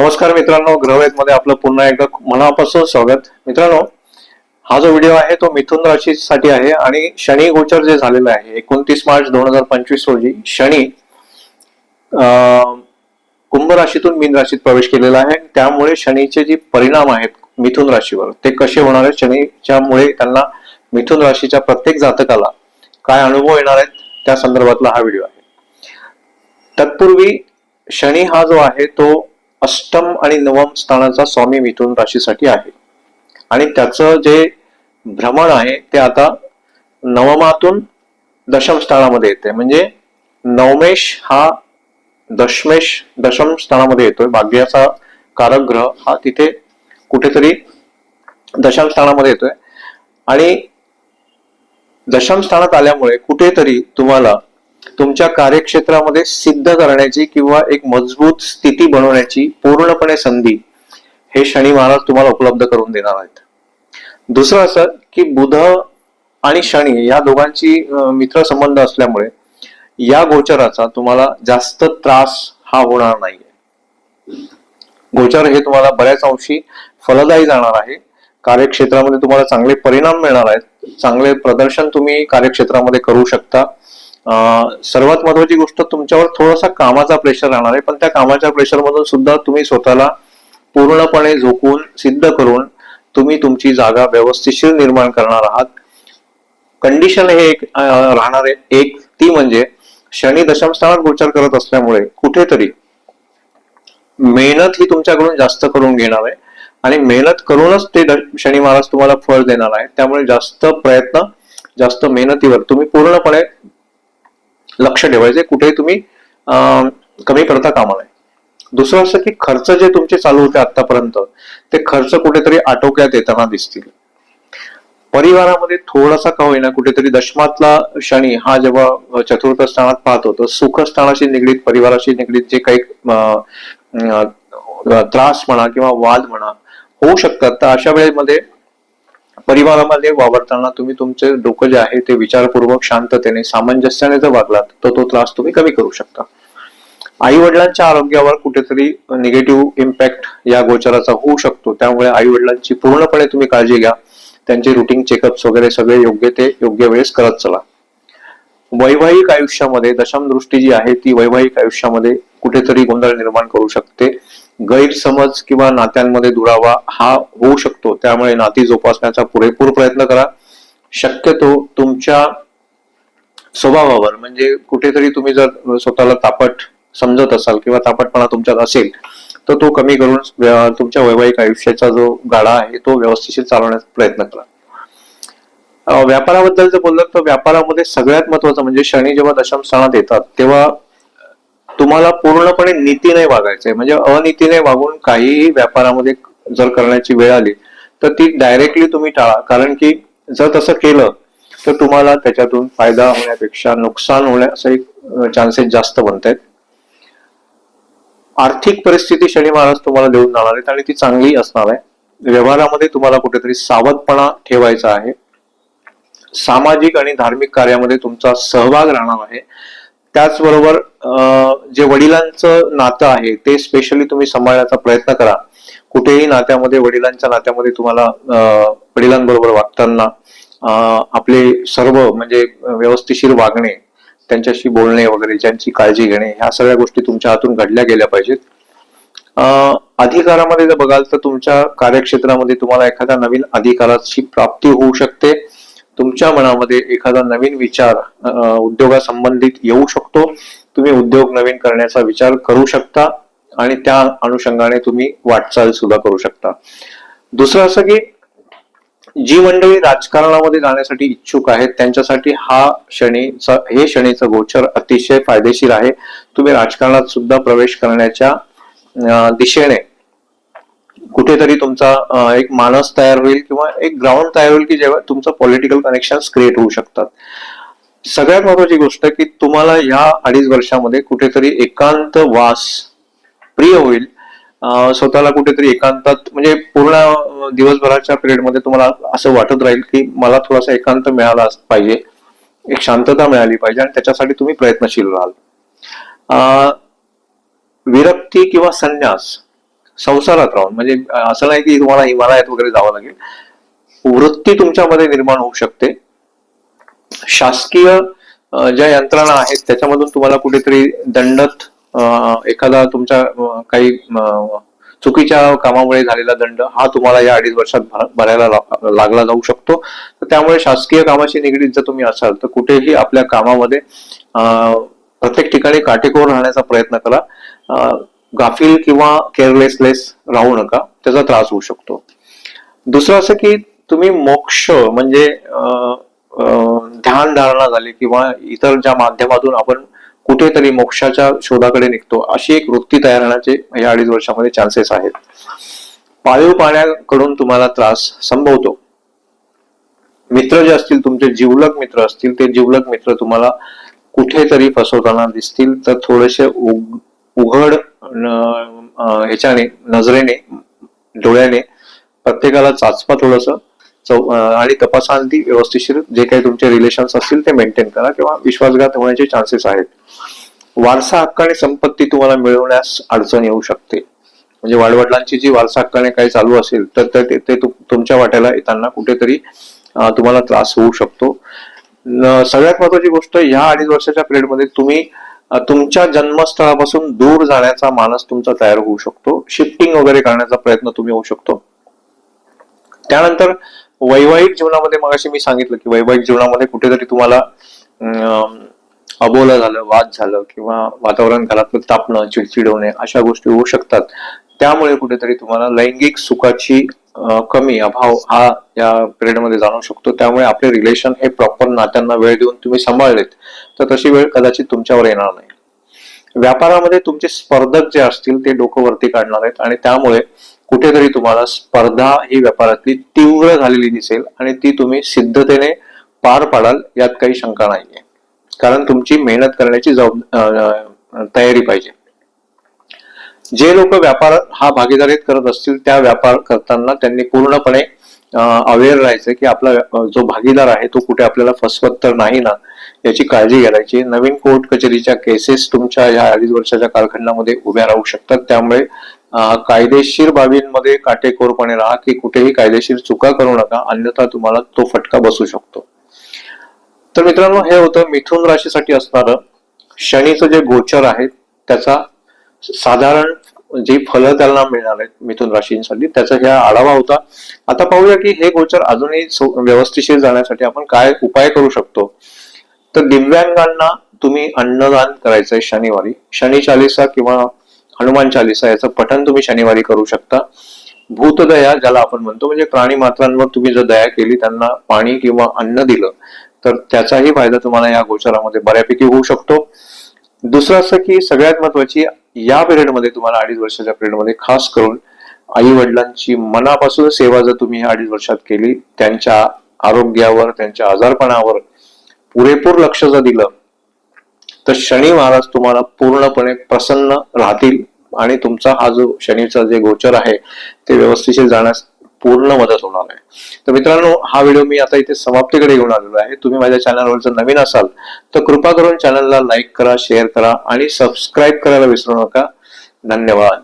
नमस्कार मित्रांनो ग्रहवेदमध्ये आपलं पुन्हा एकदा मनापासून स्वागत. मित्रांनो हा जो व्हिडिओ आहे तो मिथुन राशीसाठी आहे आणि शनी गोचर जे झालेलं आहे एकोणतीस मार्च दोन हजार पंचवीस रोजी शनी कुंभ राशीतून मीन राशीत प्रवेश केलेला आहे. त्यामुळे शनीचे जे परिणाम आहेत मिथुन राशीवर ते कसे होणार आहेत? शनीच्यामुळे त्यांना मिथुन राशीच्या प्रत्येक जातकाला काय अनुभव येणार आहेत? त्या संदर्भातला हा व्हिडिओ आहे. तत्पूर्वी शनी हा जो आहे तो अष्टम आणि नवम स्थानाचा स्वामी मिथुन राशीसाठी आहे. आणि त्याचं जे भ्रमण आहे ते आता नवमातून दशम स्थानामध्ये येते. म्हणजे नवमेश हा दशमेश दशम स्थानामध्ये येतोय. भाग्याचा कारक ग्रह हा तिथे कुठेतरी दशम स्थानामध्ये येतोय. आणि दशम स्थानात आल्यामुळे कुठेतरी तुम्हाला तुमच्या कार्यक्षेत्रामध्ये सिद्ध करण्याची किंवा एक मजबूत स्थिती बनवण्याची पूर्णपणे संधी हे शनी महाराज तुम्हाला उपलब्ध करून देणार आहेत. दुसरं असं की बुध आणि शनी या दोघांची मित्र संबंध असल्यामुळे या गोचराचा तुम्हाला जास्त त्रास हा होणार नाहीये. गोचर हे तुम्हाला बऱ्याच अंशी फलदायी जाणार आहे. कार्यक्षेत्रामध्ये तुम्हाला चांगले परिणाम मिळणार आहेत. चांगले प्रदर्शन तुम्ही कार्यक्षेत्रामध्ये करू शकता. सर्वात महत्वाची गोष्ट तुमच्यावर थोडासा कामाचा प्रेशर राहणार आहे. पण त्या कामाच्या प्रेशरमधून सुद्धा तुम्ही स्वतःला पूर्णपणे झोकून सिद्ध करून तुम्ही तुमची जागा व्यवस्थिशीर निर्माण करणार आहात. कंडिशन हे एक राहणार आहे. एक ती म्हणजे शनी दशमस्थानात गोचर करत असल्यामुळे कुठेतरी मेहनत ही तुमच्याकडून जास्त करून घेणार आहे. आणि मेहनत करूनच ते द- शनी महाराज तुम्हाला फळ देणार आहे. त्यामुळे जास्त प्रयत्न जास्त मेहनतीवर तुम्ही पूर्णपणे लक्ष ठेवायचे कुठेही तुम्ही अं, कमी करता कामा नये. दुसरं असं की खर्च जे तुमचे चालू होते आतापर्यंत ते खर्च कुठेतरी आटोक्यात येताना दिसतील. परिवारामध्ये थोडासा का होईना कुठेतरी दशमातला शनी हा जेव्हा चतुर्थ स्थानात पाहतो तर सुख स्थानाशी निगडीत परिवाराशी निगडीत जे काही त्रास म्हणा किंवा वाद म्हणा होऊ शकतात. तर अशा वेळेमध्ये परिवारामध्ये वावरताना तुम्ही तुमचे डोकं जे आहे ते विचारपूर्वक शांततेने सामंजस्याने जर वागलात तर तो त्रास तुम्ही कमी करू शकता. आई वडिलांच्या आरोग्यावर कुठेतरी निगेटिव्ह इम्पॅक्ट या गोचराचा होऊ शकतो. त्यामुळे आई वडिलांची पूर्णपणे तुम्ही काळजी घ्या. त्यांचे रुटीन चेकअप्स वगैरे सगळे योग्य ते योग्य वेळेस करत चला. वैवाहिक आयुष्यामध्ये दशम दृष्टी जी आहे ती वैवाहिक आयुष्यामध्ये कुठेतरी गोंधळ निर्माण करू शकते. गैरसमज किंवा नात्यांमध्ये दुरावा हा होऊ शकतो. त्यामुळे नाती जोपासण्याचा पुरेपूर प्रयत्न करा. शक्यतो तुमच्या स्वभावावर म्हणजे कुठेतरी तुम्ही जर स्वतःला तापट समजत असाल किंवा तापटपणा तुमच्यात असेल तर तो कमी करून तुमच्या वैवाहिक आयुष्याचा जो गाडा आहे तो व्यवस्थित चालवण्याचा प्रयत्न करा. व्यापाराबद्दल जर बोललं तर व्यापारामध्ये सगळ्यात महत्वाचं म्हणजे शनी जेव्हा दशम स्थानात येतात तेव्हा तुम्हाला पूर्णपणे नीतीने वागायचंय. म्हणजे अनितीने वागून काहीही व्यापारामध्ये जर करण्याची वेळ आली तर ती डायरेक्टली तुम्ही टाळा. कारण की जर तसं केलं तर तुम्हाला त्याच्यातून फायदा होण्यापेक्षा नुकसान होण्याचे चान्सेस जास्त बनत आहेत आर्थिक परिस्थिती शनी महाराज तुम्हाला देऊन जाणार आहेत आणि ती चांगली असणार आहे. व्यवहारामध्ये तुम्हाला कुठेतरी सावधपणा ठेवायचा आहे. सामाजिक आणि धार्मिक कार्यामध्ये तुमचा सहभाग राहणार आहे. त्याचबरोबर अं, जे वडिलांचं नातं आहे ते स्पेशली तुम्ही सांभाळण्याचा प्रयत्न करा. कुठेही नात्यामध्ये वडिलांच्या नात्यामध्ये तुम्हाला अं, वडिलांबरोबर वागताना आपले सर्व म्हणजे व्यवस्थिशीर वागणे त्यांच्याशी बोलणे वगैरे ज्यांची काळजी घेणे ह्या सगळ्या गोष्टी तुमच्या हातून घडल्या गेल्या पाहिजेत. अं, अधिकारामध्ये जर बघाल तर तुमच्या कार्यक्षेत्रामध्ये तुम्हाला एखाद्या नवीन अधिकाराची प्राप्ती होऊ शकते. तुमच्या मनामध्ये एखादा नवीन विचार उद्योगासंबंधित येऊ शकतो. तुम्ही उद्योग नवीन करण्याचा विचार करू शकता आणि त्या अनुषंगाने तुम्ही वाटचाल सुद्धा करू शकता. दुसरं असं की जी मंडळी राजकारणामध्ये जाण्यासाठी इच्छुक आहेत त्यांच्यासाठी हा शनीचा हे शनीचं गोचर अतिशय फायदेशीर आहे. तुम्ही राजकारणात सुद्धा प्रवेश करण्याच्या दिशेने कुठेतरी तुमचा एक माणस तयार होईल किंवा एक ग्राउंड तयार होईल की जेव्हा तुमचं पॉलिटिकल कनेक्शन क्रिएट होऊ शकतात. सगळ्यात महत्वाची गोष्ट की तुम्हाला ह्या अडीच वर्षामध्ये कुठेतरी एकांत वास प्रिय होईल. स्वतःला कुठेतरी एकांतात म्हणजे पूर्ण दिवसभराच्या पिरियडमध्ये तुम्हाला असं वाटत राहील की मला थोडासा एकांत मिळाला पाहिजे एक शांतता मिळाली पाहिजे आणि त्याच्यासाठी तुम्ही प्रयत्नशील राहाल. विरक्ती किंवा संन्यास संसारात राहून. म्हणजे असं नाही की तुम्हाला हिमालयात वगैरे जावं लागेल. वृत्ती तुमच्यामध्ये निर्माण होऊ शकते. शासकीय ज्या यंत्रणा आहेत त्याच्यामधून तुम्हाला कुठेतरी दंडत एखादा तुमच्या काही चुकीच्या कामामुळे झालेला दंड हा तुम्हाला या अडीच वर्षात भर- भरायला लागला जाऊ शकतो. तर त्यामुळे शासकीय कामाशी निगडीत जर तुम्ही असाल तर कुठेही आपल्या कामामध्ये प्रत्येक ठिकाणी काटेकोर राहण्याचा प्रयत्न करा. गाफील किंवा केअरलेसलेस राहू नका त्याचा त्रास होऊ शकतो. दुसरं असं की तुम्ही मोक्ष म्हणजे अं, ध्यान धारणा झाली किंवा इतर ज्या माध्यमातून आपण कुठेतरी मोक्षाच्या शोधाकडे निघतो अशी एक वृत्ती तयार होण्याचे या अडीच वर्षामध्ये चान्सेस आहेत. पाळीव पाण्याकडून तुम्हाला त्रास संभवतो. मित्र जे असतील तुमचे जिवलग मित्र असतील ते जिवलग मित्र तुम्हाला कुठेतरी फसवताना दिसतील तर थोडेसे उघड ह्याच्याने नजरेने डोळ्याने प्रत्येकाला चाचपा थोडस आणि तपासांती व्यवस्थिशीर जे काही तुमचे रिलेशन्स असतील ते मेंटेन करा किंवा विश्वासघात होण्याचे चान्सेस आहेत. वारसा हक्काने संपत्ती तुम्हाला मिळवण्यास अडचण येऊ शकते. म्हणजे वाडवडिलांची जी वारसा हक्काने काही चालू असेल तर ते- ते तुमच्या वाट्याला येताना कुठेतरी तुम्हाला त्रास होऊ शकतो. सगळ्यात महत्वाची गोष्ट ह्या अडीच वर्षाच्या पिरियडमध्ये तुम्ही तुमच्या जन्मस्थळापासून दूर जाण्याचा मानस तुमचा तयार होऊ शकतो. शिफ्टिंग वगैरे करण्याचा प्रयत्न तुम्ही होऊ शकतो. त्यानंतर वैवाहिक जीवनामध्ये मगाशी मी सांगितलं की वैवाहिक जीवनामध्ये कुठेतरी तुम्हाला अबोला झालं वाद झालं किंवा वातावरण घरातलं तापणं चिडचिड होणे अशा गोष्टी होऊ शकतात. त्यामुळे कुठेतरी तुम्हाला लैंगिक सुखाची कमी अभाव हा या पिरियडमध्ये जाणवू शकतो. त्यामुळे आपले रिलेशन हे प्रॉपर नात्यांना वेळ देऊन तुम्ही सांभाळलेत तर तशी वेळ कदाचित तुमच्यावर येणार नाही. व्यापारामध्ये तुमचे स्पर्धक जे असतील ते डोकं वरती काढणार आहेत आणि त्यामुळे कुठेतरी तुम्हाला स्पर्धा ही व्यापारातली तीव्र झालेली दिसेल आणि ती तुम्ही सिद्धतेने पार पाडाल यात काही शंका नाहीये. कारण तुमची मेहनत करण्याची जबाब तयारी पाहिजे. जे लोक व्यापार हा भागीदारीत करत असतील त्या व्यापार करताना त्यांनी पूर्णपणे अवेअर राहायचं की आपला जो भागीदार आहे तो कुठे आपल्याला फसवत तर नाही ना याची काळजी घ्यायची. नवीन कोर्ट कचेरीच्या केसेस तुमच्या या अडीच वर्षाच्या कालखंडामध्ये उभ्या राहू शकतात. त्यामुळे कायदेशीर बाबींमध्ये काटेकोरपणे राहा की कुठेही कायदेशीर चुका करू नका अन्यथा तुम्हाला तो फटका बसू शकतो. तर मित्रांनो हे होतं मिथुन राशीसाठी असणारं शनीचं जे गोचर आहे त्याचा साधारण जी फलं त्यांना मिळणार आहेत मिथुन राशींसाठी त्याचा ह्या आढावा होता. आता पाहूया की हे गोचर अजूनही सो- व्यवस्थिशीर जाण्यासाठी आपण काय उपाय करू शकतो? तर दिव्यांगांना तुम्ही अन्नदान करायचंय शनिवारी. शनी चालिसा किंवा हनुमान चालिसा याचं पठण तुम्ही शनिवारी करू शकता. भूतदया ज्याला आपण म्हणतो म्हणजे प्राणी मात्रांवर तुम्ही जर दया केली त्यांना पाणी किंवा अन्न दिलं तर त्याचाही फायदा तुम्हाला या गोचरामध्ये बऱ्यापैकी होऊ शकतो. दुसरं असं की सगळ्यात महत्वाची या पिरियडमध्ये तुम्हाला अडीच वर्षाच्या पिरियडमध्ये खास करून आई वडिलांची मनापासून सेवा जर तुम्ही अडीच वर्षात केली त्यांच्या आरोग्यावर त्यांच्या आजारपणावर पुरेपूर लक्ष जर दिलं तर शनी महाराज तुम्हाला पूर्णपणे प्रसन्न राहतील आणि तुमचा हा जो शनीचा जे गोचर आहे ते व्यवस्थिशीर जाण्यास पूर्ण मदत होणार आहे. तर मित्रांनो हा व्हिडिओ मी आता इथे समाप्तीकडे घेऊन आलेलो आहे. तुम्ही माझ्या चॅनलवर जर नवीन असाल तर कृपा करून चॅनलला लाईक करा शेअर करा आणि सबस्क्राईब करायला विसरू नका. धन्यवाद.